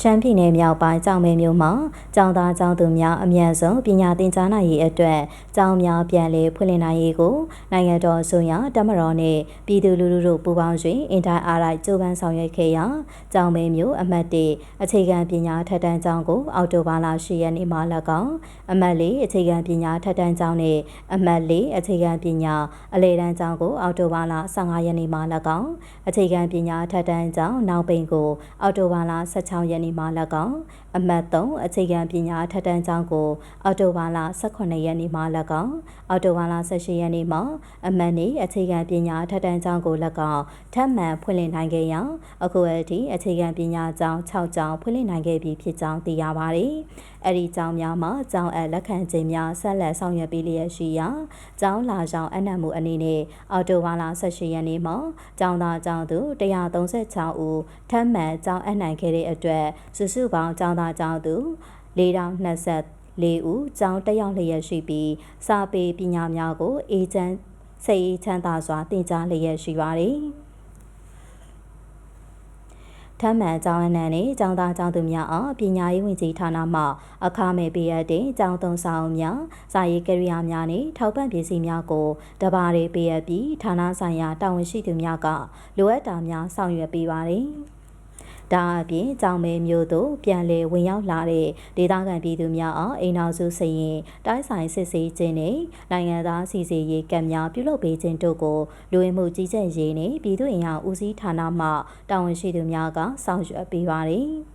ရှမ်းပြည်နယ်မြောက်ပိုင်းကြောင်မဲမြို့မှာကျောင်းသားကျောင်းသူများအမြန်ဆုံးပညာသင်ကြားနိုင်ရေးအတွက်ကျောင်းများပြန်လည်ဖွင့်လှစ်နိုင်ရေးကိုနိုင်ငံတော်အစိုးရတမတော်နှင့်ပြည်သူလူထုတို့ပူးပေါင်း၍အင်တာအားလိုက်ကြိုးပမ်းဆောင်ရွက်ခဲ့ရာကျောင်းမဲမြို့အမှတ်၁အခြေခံပညာထက်တန်းကျောင်းကိုအောက်တိုဘာလ10ရက်နေ့မှာ၎င်းအမှတ်၄အခြေခံပညာထက်တန်းကျောင်းနှင့်အမှတ်၄အခြေခံပညာအလယ်တန်းကျောင်းကိုအောက်တိုဘာလ15ရက်နေ့မှာ၎င်းအခြေခံပညာထက်တန်းကျောင်းနောက်ပိန်ကိုအောက်တိုဘာလ16ရက်နေ့မှာ၎င်းအမှတ်3အခြေခံပညာထက်တန်းကျောင်းကိုအော်တိုဘာလ18ရက်နေ့မှာ၎င်းအော်တိုဘာလ18ရက်နေ့မှာအမှတ်2အခြေခံပညာထက်တန်းကျောင်းကို၎င်းထပ်မံဖွင့်လှစ်နိုင်ခဲ့ရာအခုအထိအခြေခံပညာကျောင်း6ကျောင်းဖွင့်လှစ်နိုင်ခဲ့ပြီဖြစ်ကြောင်းသိရပါတယ်။အဲ့ဒီကျောင်းများမှာကျောင်းအပ်လက်ခံခြင်းများဆက်လက်ဆောင်ရွက်ပေးလျက်ရှိရာကျောင်းလာဆောင်အနက်မှုအနေနဲ့အော်တိုဘာလ18ရက်နေ့မှာကျောင်းသားကျောင်းသူ136ဦးထပ်မံကျောင်းအပ်နိုင်ခဲ့တဲ့အတွက်စုစုပေါင်းကျောင်းသားကျောင်းသူ4024ဦးကျောင်းတက်ရောက်လျက်ရှိပြီးစာပေပညာများကိုအေဂျင့်စိတ်အေးချမ်းသာစွာသင်ကြားလျက်ရှိပါတယ်။ထမ်းမှန်ကျောင်းအနှံနှင့်ကျောင်းသားကျောင်းသူများအားပညာရေးဝန်ကြီးဌာနမှအခမဲ့ပေးအပ်တဲ့ကျောင်းသုံးဆောင်များစာရေးကိရိယာများနှင့်ထောက်ပံ့ပစ္စည်းများကိုတပါးရေးပေးအပ်ပြီးဌာနဆိုင်ရာတာဝန်ရှိသူများကလိုအပ်တာများဆောင်ရွက်ပေးပါသည်။ ဒါအပြင်ကြောင်မဲမျိုးတို့ပြန်လည်ဝင်ရောက်လာတဲ့ဒေသခံပြည်သူများအားအိမ်နောက်စုစရင်တိုင်းဆိုင်စစ်ဆေးခြင်းနဲ့နိုင်ငံသားစီစီရေးကံများပြုလုပ်ပေးခြင်းတို့ကိုလူဝင်မှုကြီးကြပ်ရေးနဲ့ပြည်သူ့အင်အားဦးစီးဌာနမှတာဝန်ရှိသူများကဆောင်ရွက်ပေးပါတယ်။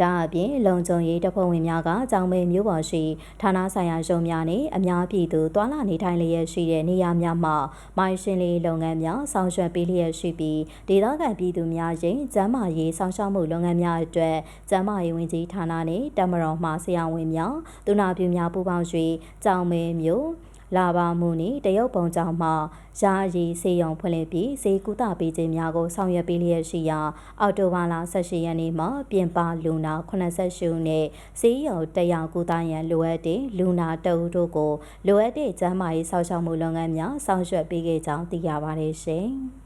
ဒါအပြင်လုံခြုံရေးတပ်ဖွဲ့ဝင်များကကြောင်မဲမျိုးပေါ်ရှိဌာနဆိုင်ရာရုံးများနဲ့အများပြည်သူတွာလာနေထိုင်လျက်ရှိတဲ့နေရာများမှာမိုင်းရှင်းလေးလုပ်ငန်းများဆောင်ရွက်ပေးလျက်ရှိပြီးဒေသခံပြည်သူများရင်ကျန်းမာရေးဆောင်ရှောက်မှုလုပ်ငန်းများအတွက်ကျန်းမာရေးဝန်ကြီးဌာနနဲ့တပ်မတော်မှဆရာဝန်များဒုနာပြုများပူးပေါင်း၍ကြောင်မဲမျိုး လာပါမှုနှင့်တရုတ်ပုံကြောင့်မှယာယီစေယုံဖွင့်လှစ်ပြီးဈေးကုသပေးခြင်းများကိုဆောင်ရွက်ပေးလျက်ရှိရာအော်တိုဘာလ18ရက်နေ့မှာပြင်ပလူနာ88ဦးနဲ့ဈေးရုံတရားကုသရန်လိုအပ်တဲ့လူနာတအုပ်တို့ကိုလိုအပ်တဲ့ကျန်းမာရေးစောင့်ရှောက်မှုလုပ်ငန်းများဆောင်ရွက်ပေးခဲ့ကြောင်းသိရပါတယ်ရှင်။